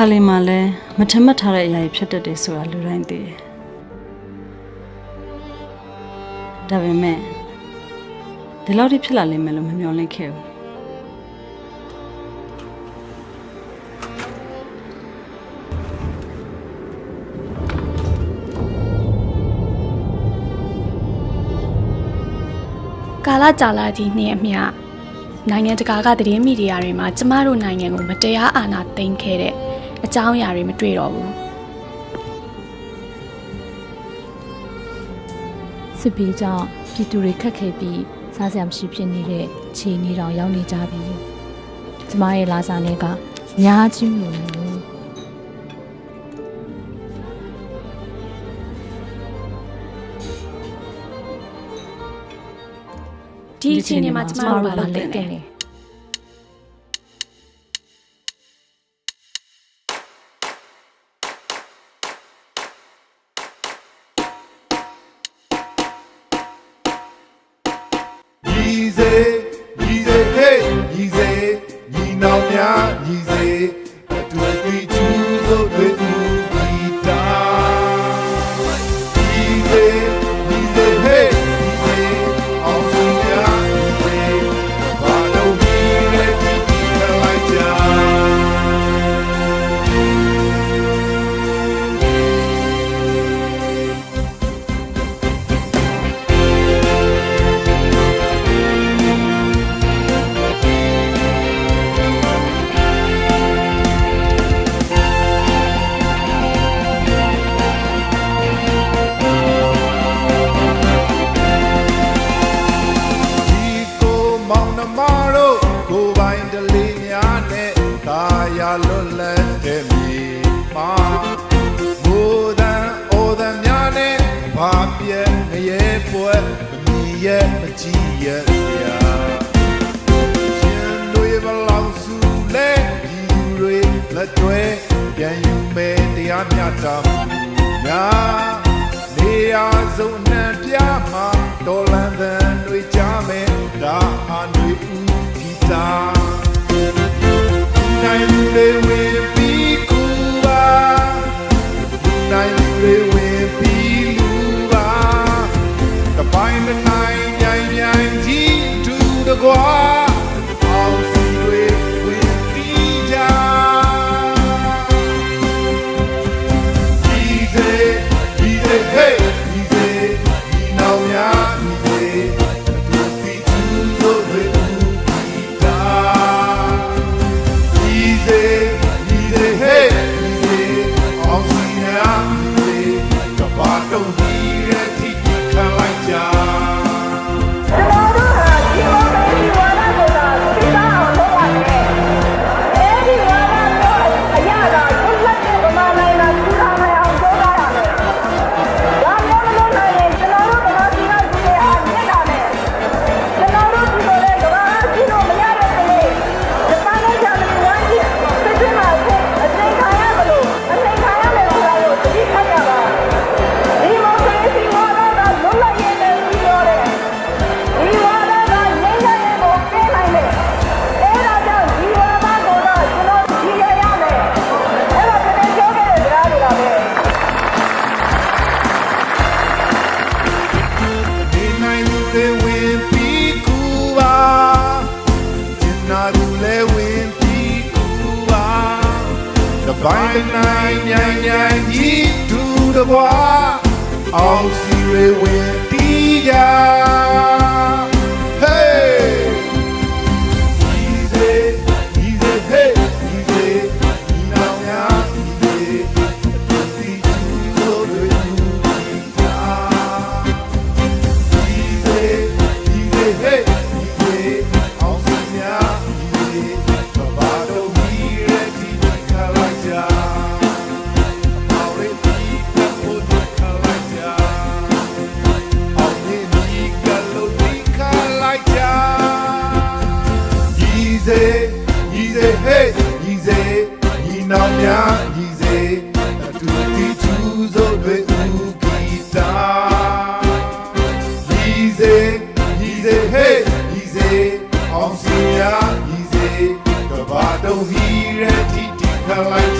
ခါလေးမှလည်းမထမတ်ထားတဲ့အရာတွေဖြစ်တတ်တယ်ဆိုတာလူတိုင်းသိတယ်ဒါပေမဲ့ဒီလောက်ထိဖြစ်လာလိမ့်မယ်လို့မမျှော်လင့်ခဲ့ဘူးကာလကြာလာသည့်နှစ်အမျှနိုင်ငံတကာကသတင်းမီဒီယာတွေမှာကျမတို့နိုင်ငံကိုမတရားအာဏာသိမ်းခဲ့တဲ့ အကြောင်းအရာတွေမတွေ့တော့ဘူးစစ်ပြေးကြောင့်ပြည်သူတွေခက်ခဲပြီးစားစရာမရှိဖြစ်နေတဲ့ခြေနေတောင်ရောက်နေကြပြီကျမရဲ့လာစာနဲ့ကအများကြီးလို့လို့ဒီအချိန်မှာကျမတို့ဘာလုပ်သင့်လဲ ညီစေညီစေဟေးညီစေညီနောင်များညီစေ လွတ်လပ်တဲ့မြေမှာမိုးတန်အိုတန်များနဲ့ဘာပြဲငရဲပွဲမမီရဲ့မကြည့်ရဲ့ဆရာရှင်တွေဘလောက်စုလဲဒီတွေလက်တွဲပြန်ယူမယ်တရားမြတ်တာ နိုင် Tchau. တပိုင်းတစ်နိုင်ញိုင်ញိုင်ကြီးဒူတကွာအောင်စီတွေဝင်တီးကြ hey, easy. You know ya, easy. Do the choose of the guitar. Easy, easy, hey, easy. On see ya, easy. The bottle here, titi, ခံလိုက်